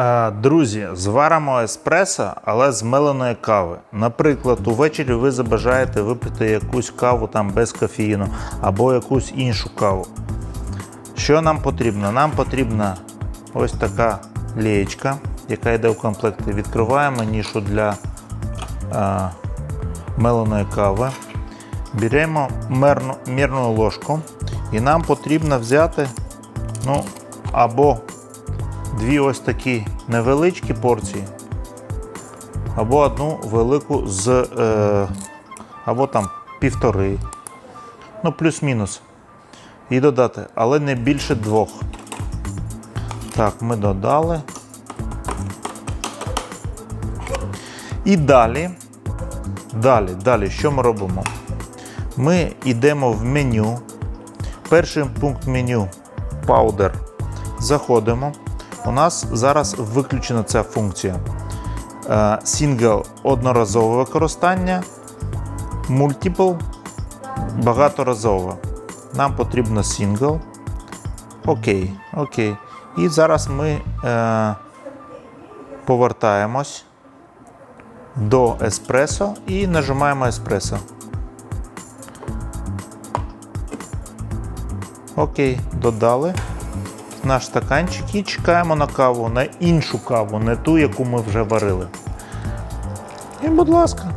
Е, Друзі, зваримо еспресо, але з меленої кави. Наприклад, увечері ви забажаєте випити якусь каву там без кофеїну або якусь іншу каву. Що нам потрібно? Нам потрібна ось така лієчка, яка йде в комплекті. Відкриваємо нішу для е, меленої кави. Беремо мірну ложку і нам потрібно взяти ну, або дві ось такі невеличкі порції, або одну велику з е, або там півтори, ну плюс-мінус. І додати, але не більше двох. Так, ми додали. І далі, далі, далі, що ми робимо? Ми йдемо в меню. Перший пункт меню Powder. Заходимо. У нас зараз виключена ця функція. Е, Single одноразове використання, Multiple багаторазове. Нам потрібно single. Окей, окей. І зараз ми е, повертаємось до еспресо і нажимаємо еспресо. Окей, додали наш стаканчик і чекаємо на каву, на іншу каву, не ту, яку ми вже варили. І, будь ласка,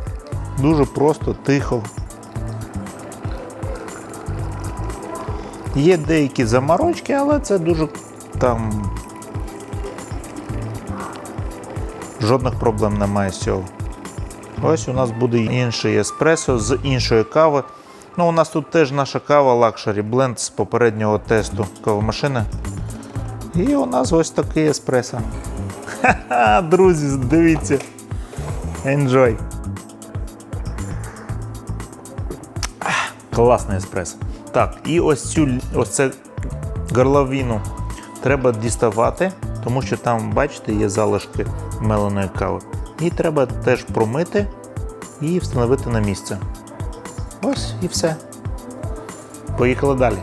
дуже просто, тихо. Є деякі заморочки, але це дуже там. Жодних проблем немає з цього. Ось у нас буде інший еспресо з іншої кави. Ну, у нас тут теж наша кава Luxury Blend з попереднього тесту кавомашини. І у нас ось такий еспресо. Ха-ха, друзі, дивіться. Enjoy. Класний еспресо. Так, і ось цю ось це горловину треба діставати, тому що там, бачите, є залишки меленої кави. І треба теж промити і встановити на місце. Ось і все. Поїхали далі.